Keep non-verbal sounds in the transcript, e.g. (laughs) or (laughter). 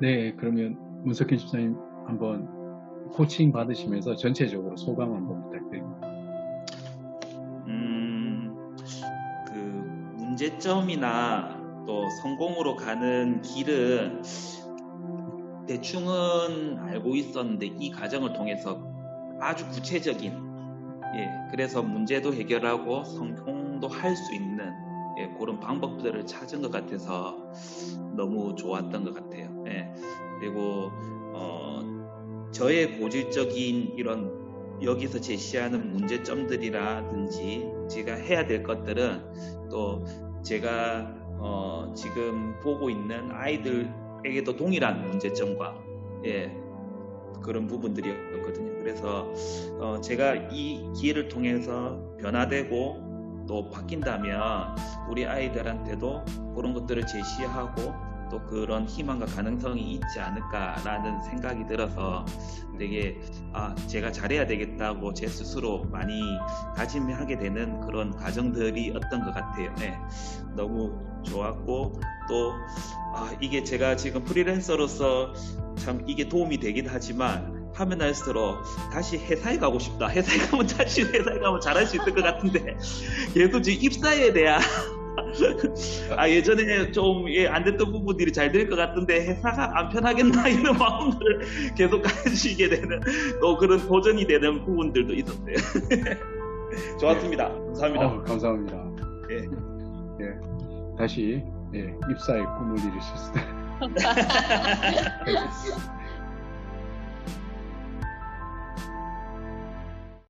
네, 그러면 문석현 집사님 한번 코칭 받으시면서 전체적으로 소감 한번 부탁드립니다. 음, 그 문제점이나 또 성공으로 가는 길은 대충은 알고 있었는데 이 과정을 통해서 아주 구체적인 예, 그래서 문제도 해결하고 성공도 할 수 있는 예, 그런 방법들을 찾은 것 같아서 너무 좋았던 것 같아요. 예, 그리고 어, 저의 고질적인 이런 여기서 제시하는 문제점들이라든지 제가 해야 될 것들은 또 제가 어, 지금 보고 있는 아이들에게도 동일한 문제점과 예, 그런 부분들이었거든요. 그래서 어, 제가 이 기회를 통해서 변화되고 또 바뀐다면 우리 아이들한테도 그런 것들을 제시하고 또 그런 희망과 가능성이 있지 않을까라는 생각이 들어서 되게 아 제가 잘해야 되겠다고 제 스스로 많이 다짐하게 되는 그런 과정들이었던 것 같아요. 네, 너무 좋았고 또 아, 이게 제가 지금 프리랜서로서 참 이게 도움이 되긴 하지만 하면 할수록 다시 회사에 가고 싶다. 회사에 가면 다시 회사에 가면 잘할 수 있을 것 같은데 (laughs) 계속 지금 입사에 대한 (laughs) 아 예전에 좀안 됐던 부분들이 잘 될 것 같은데 회사가 안 편하겠나 (laughs) 이런 마음을 계속 가지게 되는 또 그런 도전이 되는 부분들도 있었어요. 좋았습니다. 감사합니다. 어, 감사합니다. 예. 예, 다시 예, 입사의 꿈을 이루셨을 때